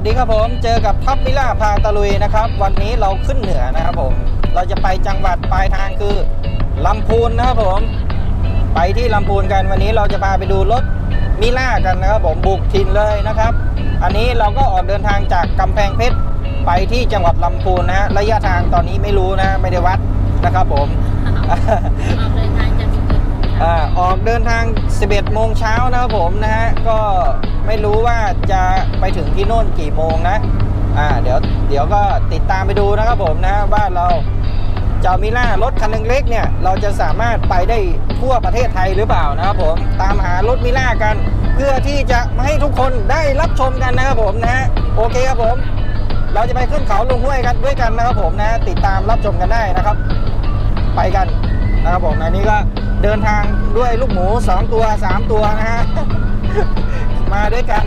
วัสดีครับผมเจอกับท็อปมิล่าพาตะลุยนะครับ วันนี้เราขึ้นเหนือนะครับผม เราจะไปจังหวัดปลายทางคือลำพูนนะครับผม ไปที่ลำพูนกันวันนี้เราจะพาไปดูรถมิล่ากันนะครับผมบุกถิ่นเลยนะครับ อันนี้เราก็ออกเดินทางจากกำแพงเพชรไปที่จังหวัดลำพูนนะฮะระยะทางตอนนี้ไม่รู้นะไม่ได้วัดนะครับผมออกเดินทาง อ่าออกเดินทาง 11 โมงเช้านะครับผมนะฮะ ก็ไม่รู้ว่าจะไปถึงที่โน่นกี่โมงนะ อ่า เดี๋ยว เดี๋ยวก็ติดตามไปดูนะครับผมนะว่าเราเจ้ามิล่ารถคันเล็กๆเนี่ย เราจะสามารถไปได้ทั่วประเทศไทยหรือเปล่านะครับผม ตามหารถมิล่ากัน เพื่อที่จะมาให้ทุกคนได้รับชมกันนะครับผมนะฮะ โอเคครับผม เราจะไปขึ้นเขาลงห้วยกันด้วยกันนะครับผมนะ ติดตามรับชมกันได้นะครับ ไปกัน นะครับผมอันนี้ก็เดินทางด้วยลูกหมู 2 ตัว 3 ตัวนะฮะ มาด้วยกัน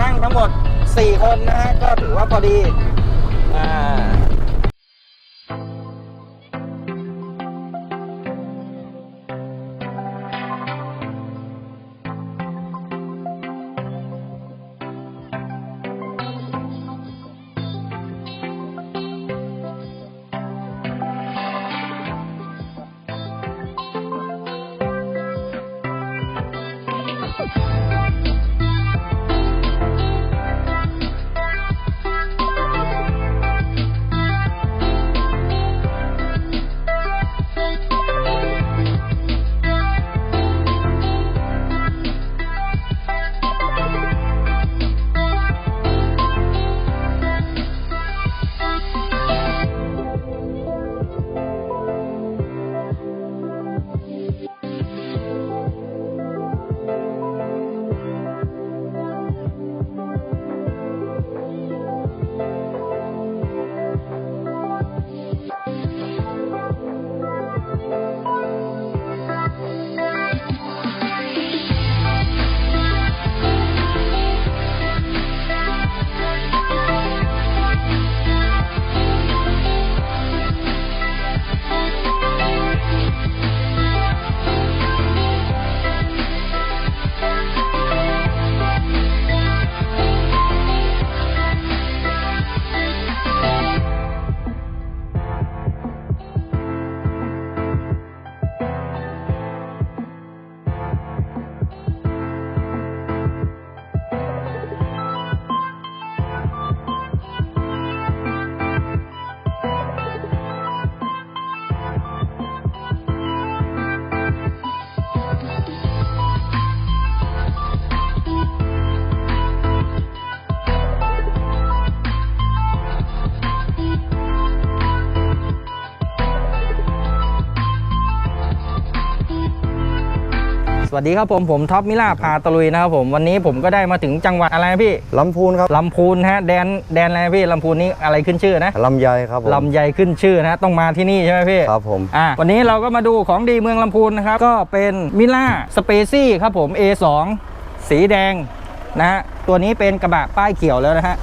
นั่งทั้งหมด 4 คนนะฮะ ก็ถือว่าพอดี อ่า สวัสดีครับผมผมท็อปมิล่าพาตะลุยนะครับผมวันนี้ผมก็ได้มาถึงจังหวัดอะไรนะพี่ลำพูนครับลำพูนฮะแดนแดนอะไรนะพี่ลำพูนนี่อะไรขึ้นชื่อนะลำไยครับผมลำใหญ่ขึ้นชื่อนะฮะต้องมาที่นี่ใช่ไหมพี่ครับผมอะวันนี้เราก็มาดูของดีเมืองลำพูนนะครับก็เป็นมิล่าสเปซี่ครับผม A2 สีแดงนะฮะตัวนี้เป็นกระบะป้ายเขียวแล้วนะฮะ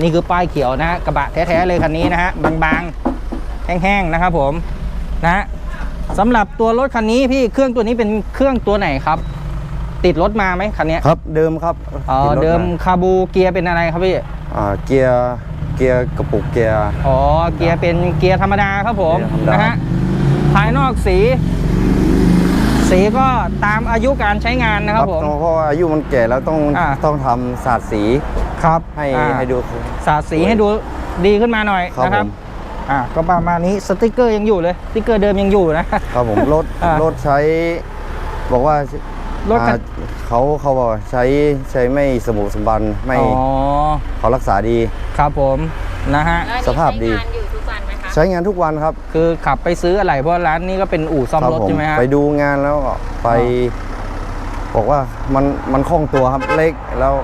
นี่คือป้ายเขียวนะฮะกระบะแท้ๆเลยคันนี้นะฮะบางๆแห้งๆนะครับผมนะฮะ สำหรับตัวรถคันนี้พี่เครื่องตัวนี้เป็นเครื่องตัวไหนครับ ติดรถมาไหมคันเนี้ยครับเดิมครับอ๋อติรถเดิมาคาบูเกียร์เป็นอะไรครับพี่อ่าเกียร์เกียร์กระปุกเกียร์อ๋อเกียร์เป็นเกียร์ธรรมดาครับผมเกียร์ธรรมดานนะฮะภายนอกสี สีก็ตามอายุการใช้งานนะครับผมต้องเพราะว่าอายุมันแก่แล้วต้องอ่าต้องทำสาดสีครับให้อ่าให้ดูสาดสีให้ดูดีขึ้นมาหน่อยครับนะครับผม อ่าก็ประมาณนี้สติกเกอร์ยังอยู่เลยสติกเกอร์เดิมยังอยู่นะครับผมรถอ่ารถใช้ บอกว่ารถคันอ่าเขาเขาบอกว่าใช้ใช้ไม่สมูสมบันไม่อ๋อเขารักษาดี ครับผมนะฮะ แล้วอันนี้สภาพดี ใช้งานอยู่ทุกวันไหมคะใช้งานทุกวันครับคือขับไปซื้ออะไรเพราะร้านนี้ก็เป็นอู่ซ่อมครัรถผมใช่ไหมฮะ ไปดูงานแล้วก็ไป บอกว่ามันมันคล่องตัวครับเล็กแล้ว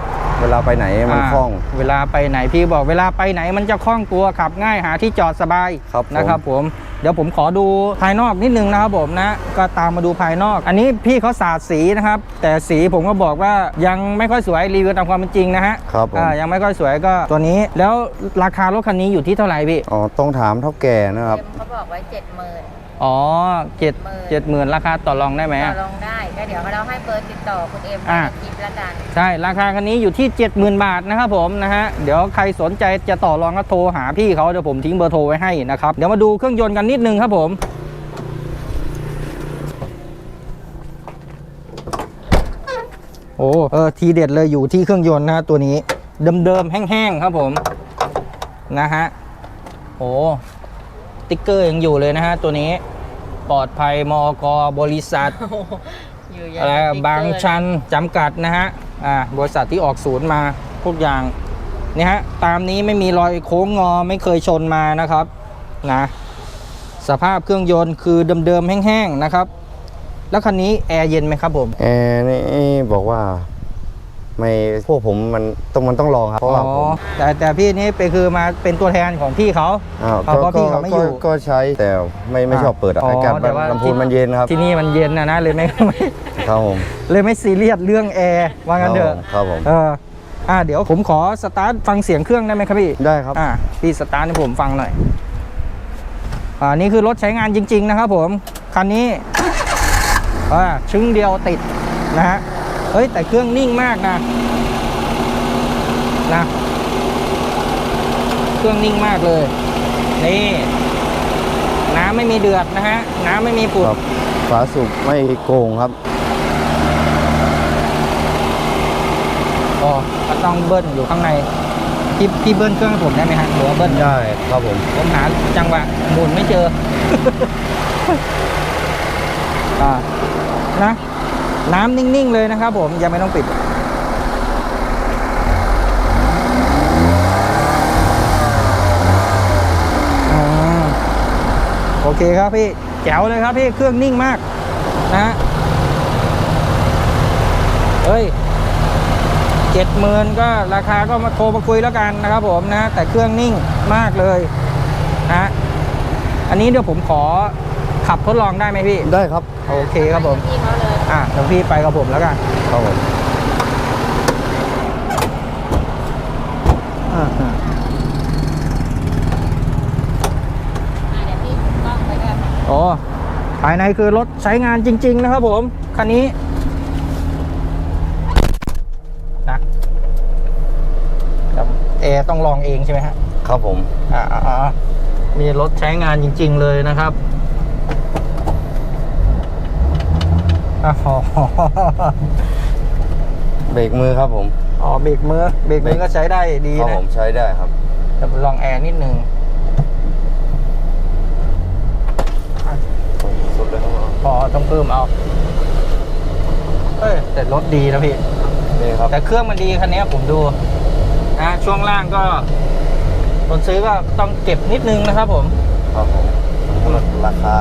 เวลาไปไหนมันอ่าคล่อง เวลาไปไหนพี่บอกเวลาไปไหนมันจะคล่องตัวขับง่ายหาที่จอดสบายครับผมนะครับผมเดี๋ยวผมขอดูภายนอกนิดนึงนะครับผมนะก็ตามมาดูภายนอก อันนี้พี่เขาสาดสีนะครับ แต่สีผมก็บอกว่ายังไม่ค่อยสวยรีวิวตามความเป็นจริงนะฮะครับผมอ่ายังไม่ค่อยสวยก็ตัวนี้ แล้วราคารถคันนี้อยู่ที่เท่าไหร่พี่อ๋อต้องถามเท่าแก่นะครับเอ็มเขาบอกไว้เจ็ดหมื่น อ๋อเจ็ดเจ็ดหมื่นราคาต่อรองได้ไหมต่ออะ รองได้ก็เดี๋ยวเราให้เบอร์ติดต่อคุณเอ็มอะ ในคลิปแล้วกันใช่ ราคาคันนี้อยู่ที่ 70,000 บาทนะครับผมนะฮะ เดี๋ยวใครสนใจจะต่อรองก็โทรหาพี่เขาเดี๋ยวผมทิ้งเบอร์โทรไว้ให้นะครับ เดี๋ยวมาดูเครื่องยนต์กันนิดนึงครับผม โอ้เออทีเด็ดเลยอยู่ที่เครื่องยนต์นะฮะตัวนี้ เดิมๆแห้งๆครับผม นะฮะ โอ้ติ๊กเกอร์ยังอยู่เลยนะฮะตัวนี้ ปลอดภัยมกบริษัทอยู่อะไรสอะติ๊กเกบางชันจำกัดนะฮะอ่าบริษัทที่ออกศูนย์มาทุกอย่างนี่ฮะตามนี้ไม่มีรอยโค้งงอไม่เคยชนมานะครับนะสภาพเครื่องยนต์คือเดิมๆแห้งๆนะครับ แล้วคันนี้แอร์เย็นไหมครับผมแอร์นี่บอกว่า ไม่พวกผมมันต้องมันต้องลองครับเพราะว่าอ๋อผมแต่แต่พี่นี่ไปคือมาเป็นตัวแทนของพี่เขาอ้าวเพราะพี่เขาไม่อยู่ก็ก็ใช้แต่ไม่ไม่ชอบเปิดอะอ๋ออากาศแต่ว่าลำพูนมันเย็นครับที่นี่มันเย็นนะนะเลยไม่ไม่ครับผมเลยไม่ซีเรียสเรื่องแอร์ว่างั้นเถอะครับผมเอออ่าเดี๋ยวผมขอสตาร์ทฟังเสียงเครื่องได้ไหมครับพี่ได้ครับอ่าพี่สตาร์ทให้ผมฟังหน่อยอ่านี่คือรถใช้งานจริง ๆ นะครับผมคันนี้อ่าชึ้งเดียวติดนะฮะ เฮ้ยแต่เครื่องนิ่งมากนะนะเครื่องนิ่งมากเลย นี่น้ำไม่มีเดือดนะฮะ น้ำไม่มีผุดครับฝาสูบไม่โกงครับอ๋อก็ต้องเบิ้ลอยู่ข้างในพี่พี่เบิ้ลเครื่องให้ผมได้ไหมฮะหรือว่าเบิ้ลได้ครับผมผมหาจังหวะหมุนไม่เจอ อ่านะ น้ำนิ่งๆเลยนะครับผมยังไม่ต้องปิดอ่าโอเคครับพี่แจ๋วเลยครับพี่เครื่องนิ่งมากนะฮะเฮ้ยเจ็ดหมื่นก็ราคาก็มาโทรมาคุยแล้วกันนะครับผมนะ แต่เครื่องนิ่งมากเลยนะอันนี้เดี๋ยวผมขอขับทดลองได้ไหมพี่ ได้ครับ โอเคครับผมพี่เขาเลย อะเดี๋ยวพี่ไปกับผมแล้วกันครับผมอ่าฮะอะเดี๋ยวพี่ผมกล้องไปด้วยโอ้ภายในคือรถใช้งานจริง ๆ นะครับผม คันนี้นะแต่แอร์ต้องลองเองใช่ไหมฮะ ครับผม อ่าอ่าอ่ามีรถใช้งานจริง ๆ เลยนะครับ อ๋อเบรกมือครับผมอ๋อเบรกมือเบรกมือก็ใช้ได้ดีครับนะผมใช้ได้ครับจะลองแอร์นิดนึงสุดเลยครับพอต้องเพิ่มเอาเอ้ยแต่รถดีนะพี่นี่ครับแต่เครื่องมันดีคันนี้ผมดูนะช่วงล่างก็คนซื้อก็ต้องเก็บนิดนึงนะครับผมครับผมลดราคา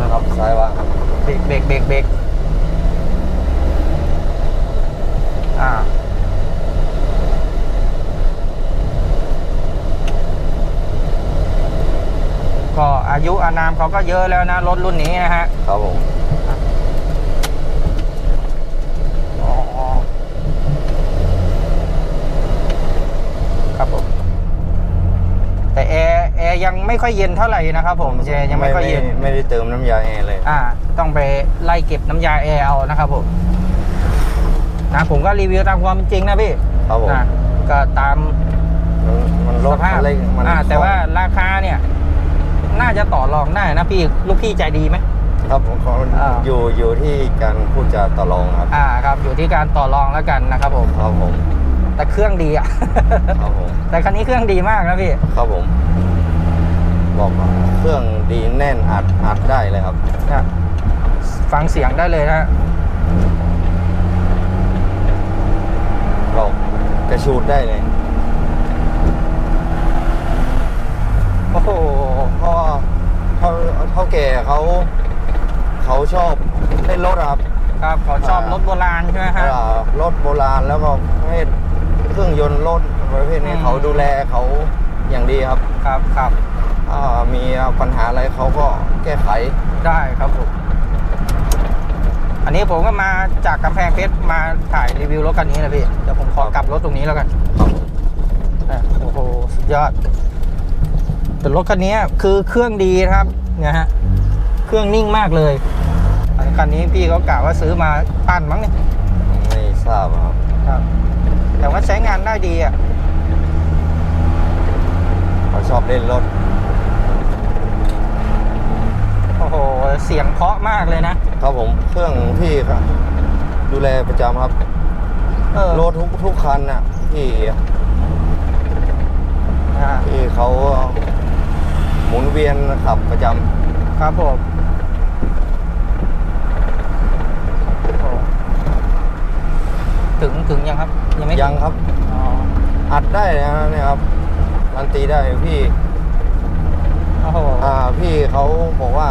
นะครับซ้ายว่าง เบรกเบรกเบรกเบรกอ่าก็อายุอานามเขาก็เยอะแล้วนะรถรุ่นนี้นะฮะ ครับผม อ๋อครับผม แต่แอร์แอร์ยัง ไม่ค่อยเย็นเท่าไหร่นะครับผมแอร์ยังไม่ค่อยเย็นไม่ได้เติมน้ำยาแอร์เลยอ่า ต้องไปไล่เก็บน้ำยาแอร์เอานะครับผมนะผมก็รีวิวตามความเป็นจริงนะพี่ครับผมนะก็ตามมันมันลสดภาพอะไรมันอ่าแต่ว่าราคาเนี่ย น่าจะต่อรองได้นะพี่ลูกพี่ใจดีไหมครับผมขออ่าอยู่อยู่ที่การพูดจาต่อรองครับ อ่าครับ อยู่ที่การต่อรองแล้วกันนะครับผมครับผมแต่เครื่องดีอะครับผมแต่คันนี้เครื่องดีมากนะพี่ครับผม บอกว่าเครื่องดีแน่นอัดอัดได้เลยครับ นะฟังเสียงได้เลยนะ เรากระชูดได้เลย โอ้โหเพราะว่าเท่าเท่าแก่เขา เขาชอบเล่นรถอะครับ ครับเขาชอบอ่ารรถโบราณใช่ไหมฮะอ่ารถโบราณแล้วก็ประเภทเครื่องยนต์รถประเภทนี้อืม เขาดูแลเขาอย่างดีครับ ครับครับ ถ้ามีปัญหาอะไรเขาก็แก้ไขได้ครับผม อันนี้ผมก็มาจากกำแพงเพชรมาถ่ายรีวิวรถคันนี้นะพี่เดี๋ยวผมขอกลับรถตรงนี้แล้วกันครับอะโอ้โหสุดยอด แต่รถคันนี้คือเครื่องดีนะครับเนี่ยฮะเครื่องนิ่งมากเลยอันคันนี้พี่เขากล่าวว่าซื้อมาปั้นมั้งเนี่ยไม่ทราบครับครับ แต่ว่าใช้งานได้ดีอะเขาชอบเล่นรถ โอ้โห เสียงเพราะมากเลยนะครับผมเครื่องพี่ครับ ดูแลประจำครับเออรถทุกทุกคันน่ะพี่อ่าพี่เขาหมุนเวียนขับประจำครับผมโอ้ถึงถึงยังครับ ยังไม่ถึยังครับอ๋ออัดได้นะเนี่ยครับรันตีได้พี่โอ้โหอ่าพี่เขาบอกว่า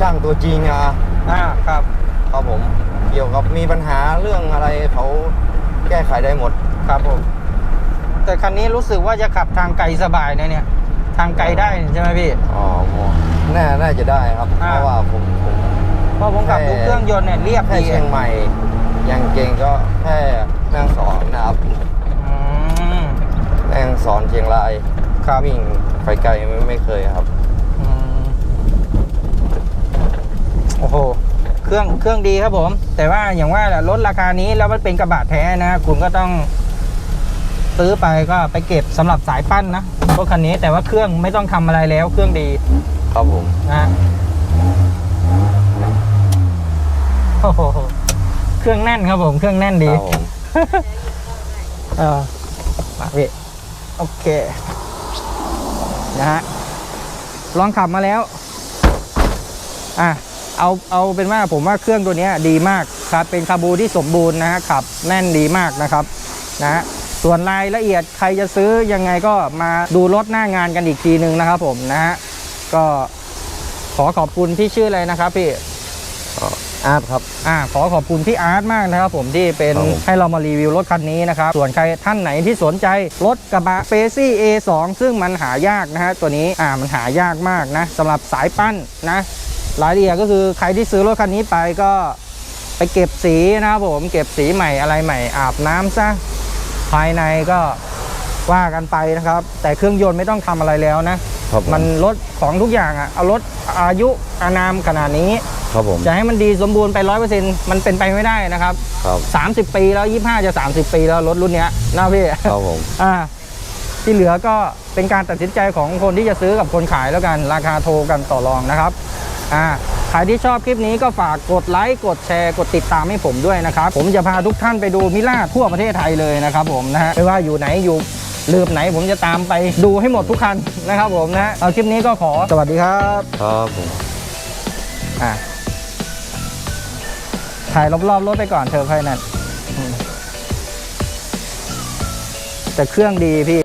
ช่างตัวจริงอะอ่าครับครับผมเกี่ยวกับมีปัญหาเรื่องอะไรเขาแก้ไขได้หมดครับผม แต่คันนี้รู้สึกว่าจะขับทางไกลสบายนะเนี่ย ทางไกลได้ใช่ไหมพี่ อ๋อน่าน่าจะได้ครับอ่าเพราะว่าผมผมเพราะผมขับดูเครื่องยนต์เนี่ยเรียบแค่ดีเชียงใหม่ยังเก่งก็แค่แม่งสอนนะครับอืมแม่งสอนเชียงรายครับวิ่งไปไกลไม่ไม่เคยครับ อืม โอ้โห เครื่องเครื่องดีครับผม แต่ว่าอย่างว่าแหละรถราคานี้แล้วมันเป็นกระบะแท้นะ คุณก็ต้องซื้อไปก็ไปเก็บสำหรับสายปั้นนะรถคันนี้แต่ว่าเครื่องไม่ต้องทำอะไรแล้ว เครื่องดี ครับผมนะโอ้โหเครื่องแน่นครับผม เครื่องแน่นคดีรับผมเออมาพี่โอเคนะฮะลองขับมาแล้ว อะ เอาเอาเป็นว่าผมว่าเครื่องตัวเนี้ยดีมากครับเป็นคาบูที่สมบูรณ์นะฮะขับแน่นดีมากนะครับนะฮะส่วนรายละเอียดใครจะซื้อยังไงก็มาดูรถหน้างานกันอีกทีหนึ่งนะครับผมนะฮะก็ขอขอบคุณที่ชื่ออะไรนะครับพี่อาร์ตครับอ่าขอขอบคุณพี่อาร์ตมากนะครับผมที่เป็นครับผมให้เรามารีวิวรถคันนี้นะครับ ส่วนใครท่านไหนที่สนใจรถกระบะเฟซี่ A2 ซึ่งมันหายากนะฮะตัวนี้อ่ามันหายากมากนะสำหรับสายปั้นนะ รายละเอียดก็คือใครที่ซื้อรถคันนี้ไปก็ไปเก็บสีนะครับผมเก็บสีใหม่อะไรใหม่อาบน้ำซะภายในก็ว่ากันไปนะครับ แต่เครื่องยนต์ไม่ต้องทำอะไรแล้วนะครับผมันรถของทุกอย่างอะเอารถอายุอานามขนาดนี้ครับผมจะให้มันดีสมบูรณ์ไปร้อยเปอร์เซ็นต์มันเป็นไปไม่ได้นะครับครับ30ปีแล้ว25จะ30ปีแล้วรถรุ่นเนี้ยนะพี่ครับผมอ่าที่เหลือก็เป็นการตัดสินใจของคนที่จะซื้อกับคนขายแล้วกันราคาโทรกันต่อรองนะครับ อ่าใครที่ชอบคลิปนี้ก็ฝากกดไลค์กดแชร์กดติดตามให้ผมด้วยนะครับ ผมจะพาทุกท่านไปดูมิล่าทั่วประเทศไทยเลยนะครับผมนะฮะไม่ว่าอยู่ไหนอยู่ลืมไหนผมจะตามไปดูให้หมดทุกคันนะครับผมนะฮะเอาคลิปนี้ก็ขอสวัสดีครับครับผมอะถ่ายรอบๆรถไปก่อนเธอค่อยนั่นอืมแต่เครื่องดีพี่